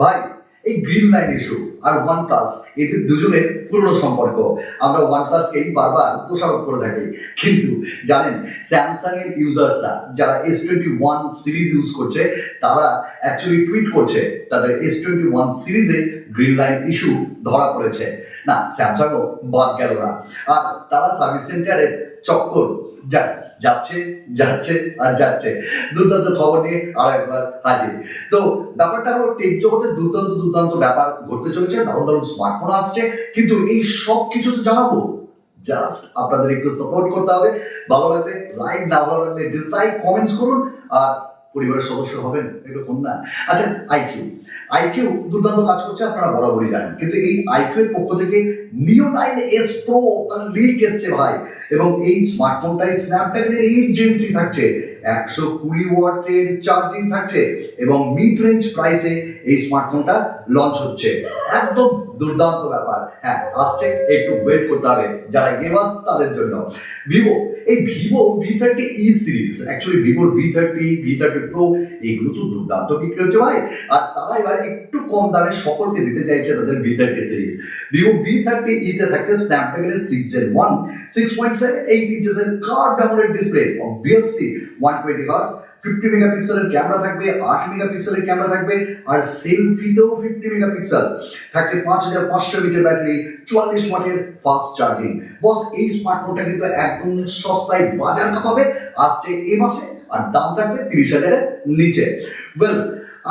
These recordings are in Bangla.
ভাই, এই গ্রিন লাইন ইস্যু আর ওয়ান প্লাস এদের দুজনের পুরনো সম্পর্ক। আমরা ওয়ান প্লাসকেই বারবার দোষারোপ করে থাকি। কিন্তু জানেন স্যামসাং এর ইউজার্সরা যারা S twenty one series use করছে, তারা অ্যাকচুয়ালি টুইট করছে, তাদের এস টোয়েন্টি ওয়ান সিরিজে গ্রিন লাইন ইস্যু ধরা পড়েছে। না স্যামসাংও বাদ গেল না। আর তারা সার্ভিস সেন্টারের চক্কর যাচ্ছে যাচ্ছে আর যাচ্ছে। দুর্দান্ত খবর নিয়ে আর একবার হাজির। তো ব্যাপারটা হলো, টেক জগতে দুর্দান্ত দুর্দান্ত ব্যাপার ঘটতে চলেছে। দারুণ দারুণ স্মার্টফোন আসছে। কিন্তু এই সব কিছু তো জানাব। জাস্ট আপনাদের একটু সাপোর্ট করতে হবে। ভালো লাগলে লাইক না ভালো লাগলে ডিসলাইক কমেন্টস করুন। আর পরিবারের সদস্য হবেন? এরকম না আচ্ছা আইকিউ আইকিউ দুর্দান্ত কাজ করছে, আপনারা বরাবরই জানেন। কিন্তু এই আইকিউ এর পক্ষ থেকে নিও নাইন এস প্রো লিক এসছে ভাই। এবং এই স্মার্টফোনটাই স্ন্যাপড্রাগনের এইট জেন থ্রি থাকছে। একশো কুড়ি ওয়াটের চার্জিং থাকছে এবং মিড রেঞ্জ প্রাইসে এই স্মার্টফোনটা লঞ্চ হচ্ছে। একদম দুর্দান্ত ব্যাপার। হ্যাঁ আসছে, একটু ওয়েট করতে হবে যারা গেমার্স তাদের জন্য। ভিভো এই Vivo V thirty E series actually ভিভোর V thirty V thirty pro এগুলো তো দুর্দান্ত বিক্রি হচ্ছে ভাই। আর তারা এবার একটু কম দামে সকলকে দিতে চাইছে তাদের V thirty series Vivo V thirty ইতে থাকছে স্ন্যাপড্রাগনের six gen one six point seven eight ইঞ্চেসের কার download display obviously one twenty hertz fifty মেগাপিক্সেলের ক্যামেরা থাকবে, আট মেগাপিক্সেলের ক্যামেরা থাকবে, আর সেলফিতেও ফিফটি মেগাপিক্সেল থাকছে পাঁচ হাজার পাঁচশো মিটার ব্যাটারি, চুয়াল্লিশ ওয়াটের ফাস্ট চার্জিং বস, এই স্মার্টফোনটা কিন্তু একদম সস্তায় বাজার কাঁপাবে আসছে এ মাসে, আর দাম থাকবে তিরিশ হাজারের নিচে। ওয়েল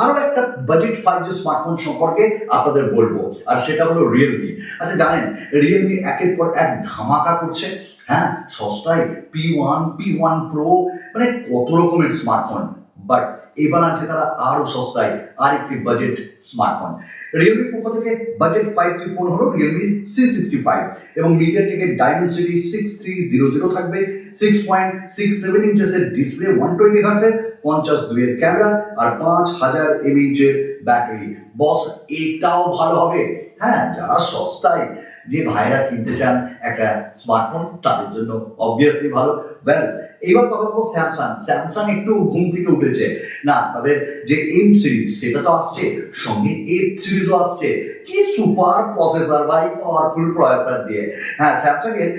আরও একটা বাজেট ফাইভ জি স্মার্টফোন সম্পর্কে আপনাদের বলব, আর সেটা হলো রিয়েলমি আচ্ছা জানেন রিয়েলমি একের পর এক ধামাকা করছে। হ্যাঁ সস্তায় P one P one pro মানে কত রকমের স্মার্টফোন বাট এবার আছে তারা আরও সস্তায় আর একটি বাজেট স্মার্টফোন রিয়েলমির পক্ষ থেকে বাজেট ফাইভ জি ফোন হলো রিয়েলমি সি সিক্সটি ফাইভ এবং MediaTek Dimensity six three zero zero থাকবে। সিক্স পয়েন্ট সিক্স সেভেন ইঞ্চেসের ডিসপ্লে ওয়ান টোয়েন্টি হার্সের পঞ্চাশ দুইয়ের ক্যামেরা আর পাঁচ হাজার এমএইচের ব্যাটারি বস এটাও ভালো হবে। হ্যাঁ যারা সস্তায় যে ভাইরা কিনতে চান একটা স্মার্টফোন তাদের জন্য অবভিয়াসলি ভালো। ওয়েল এইবার কথা বলব স্যামসাং স্যামসাং একটু ঘুম থেকে উঠেছে। না, তাদের যে এম সিরিজ সেটা তো আসছে, সঙ্গে এফ সিরিজও আসছে। কি সুপার প্রসেসর ভাই পাওয়ারফুল প্রসেসর দিয়ে। হ্যাঁ স্যামসাং এর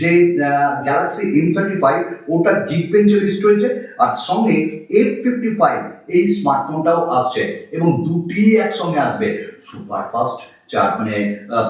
যে গ্যালাক্সি এম থার্টি ফাইভ ওটা গিগ বেঞ্চে লিস্ট হয়েছে, আর সঙ্গে এফ ফিফটি ফাইভ এই স্মার্টফোনটাও আসছে, এবং দুটি একসঙ্গে আসবে। সুপার ফাস্ট চার মানে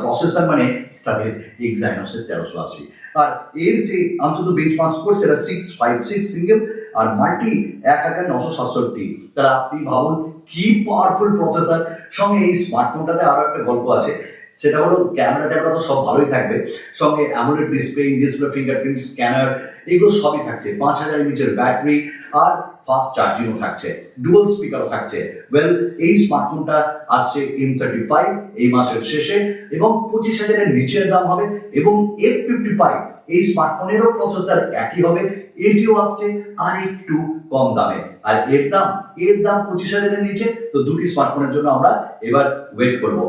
প্রসেসর মানে তাদের এক্সাইনসের তেরোশো আশি। আর এর যে অন্তত বেঞ্চমার্ক স্কোর সেটা সিক্স ফাইভ সিক্স সিঙ্গেল আর মাল্টি এক হাজার নশো সাতষট্টি। তারা আপনি ভাবুন কি পাওয়ারফুল প্রসেসর সঙ্গে এই স্মার্টফোনটাতে আরও একটা গল্প আছে, সেটা হলো ক্যামেরা ট্যামেরা তো সব ভালোই থাকবে। সঙ্গে AMOLED display display fingerprint scanner এগুলো সবই থাকছে। পাঁচ হাজার এমএচের ব্যাটারি আর ফাস্ট চার্জিংও থাকছে ডুয়াল স্পিকারও থাকছে। ওয়েল এই স্মার্টফোনটা আসছে এম থার্টি ফাইভ এই মাসের শেষে, এবং পঁচিশ হাজারের নিচের দাম হবে, এবং এফ ফিফটি ফাইভ এই স্মার্টফোনেরও প্রসেসর একই হবে এটিও আসছে আর একটু কম দামে। আর এর দাম এর দাম পঁচিশ হাজারের নিচে, তো দুটি স্মার্টফোনের জন্য আমরা এবার ওয়েট করব।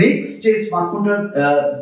নেক্সট যে স্মার্টফোনটার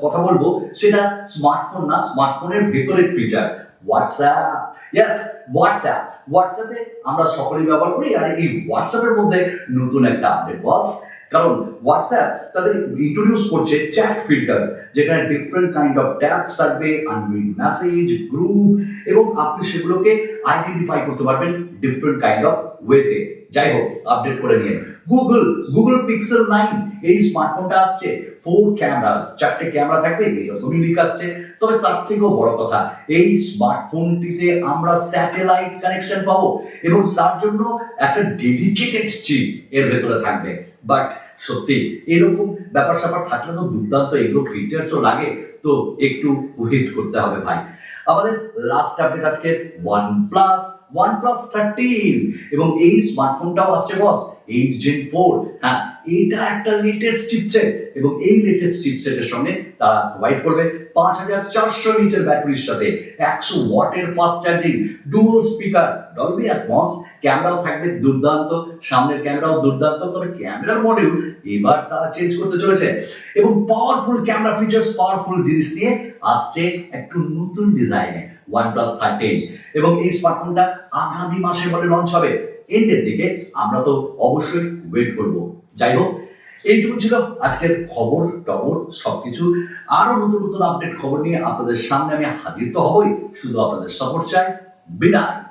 কথা বলব, সেটা স্মার্টফোন না স্মার্টফোনের ভেতরের ফিচার হোয়াটসঅ্যাপ ইয়েস হোয়াটসঅ্যাপ হোয়াটসঅ্যাপে আমরা সকলেই ব্যবহার করি আর এই হোয়াটসঅ্যাপের মধ্যে নতুন একটা আপডেট বস কারণ হোয়াটসঅ্যাপ তাদের ইন্ট্রোডিউস করছে চ্যাট ফিল্টার্স যেখানে ডিফারেন্ট কাইন্ড অফ ট্যাপস সার্ভে আনরিড মেসেজ গ্রুপ এবং আপনি সেগুলোকে আইডেন্টিফাই করতে পারবেন ডিফারেন্ট কাইন্ড অফ ওয়েতে যাই হোক আপডেট করে নিন। গুগল গুগল পিক্সেল নাইন এই স্মার্টফোনটা আসছে। ফোর ক্যামেরাস চারটে ক্যামেরা থাকবে এরকমই লিক আসছে। তবে তার থেকেও বড় কথা, এই স্মার্টফোনটিতে আমরা স্যাটেলাইট কানেকশন পাবো এবং তার জন্য একটা ডেডিকেটেড চিপ এর ভেতরে থাকবে। বাট সত্যি, এরকম ব্যাপার স্যাপার থাকলে তো দুর্দান্ত, এগুলো ফিচার্সও লাগে। তো একটু ওয়েট করতে হবে ভাই। আমাদের লাস্ট আপডেট আজকে one plus one plus thirteen এবং এই স্মার্টফোনটাও আসছে বস এইট জেন ফোর হ্যাঁ এইটা একটা লেটেস্ট চিপসেট এবং এই লেটেস্ট চিপসেটের সঙ্গে তারা প্রোভাইড করবে পাঁচ হাজার চারশো মিটার ব্যাটারির সাথে একশো ওয়াটের fast charging dual speaker Dolby Atmos ক্যামেরাও থাকবে দুর্দান্ত, সামনের ক্যামেরাও দুর্দান্ত, তবে ক্যামেরার মডিউল এবার তারা চেঞ্জ করতে চলেছে এবং পাওয়ারফুল ক্যামেরা ফিচার্স পাওয়ারফুল জিনিস নিয়ে আসছে একটু নতুন ডিজাইনে ওয়ান প্লাস থার্টিন এবং এই স্মার্টফোনটা আগামী মাসে বলে লঞ্চ হবে। এন্ডের দিকে আমরা তো অবশ্যই ওয়েট করব। যাই হোক এইটুকু ছিল আজকের খবর, টবর, সবকিছু। আরও নতুন নতুন আপডেট খবর নিয়ে আপনাদের সামনে আমি হাজির তো হবই। শুধু আপনাদের সাপোর্ট চাই। বিদায়।